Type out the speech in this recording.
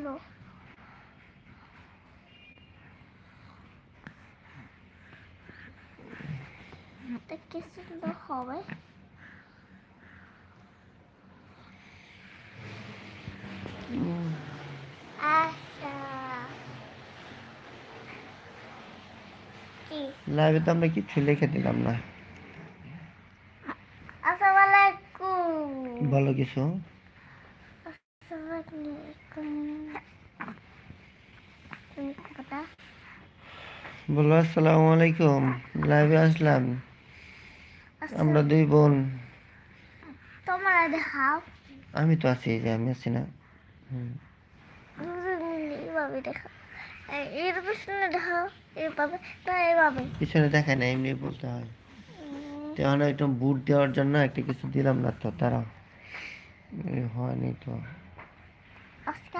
সুন্দর তা কি সুন্দর হবে। আচ্ছা। লাইভে তো আমরা কিছু লিখে দিলাম না। আসসালামু আলাইকুম। বলো কিছু। আসসালামু আলাইকুম। বলো আসসালামু আলাইকুম। লাইভে আসলাম। আমরা দুই বোন। তোমরা দেখাও আমি তো আছি যে আমি আছি না। হুম। এইভাবে দেখাও এর পিছনে দেখাও এইভাবে না এইভাবে। পিছনে দেখায় না এমনি বলতে হয়। তো এখন একটু বুট দেওয়ার জন্য একটা কিছু দিলাম না তো তারা হয়নি তো। আজকে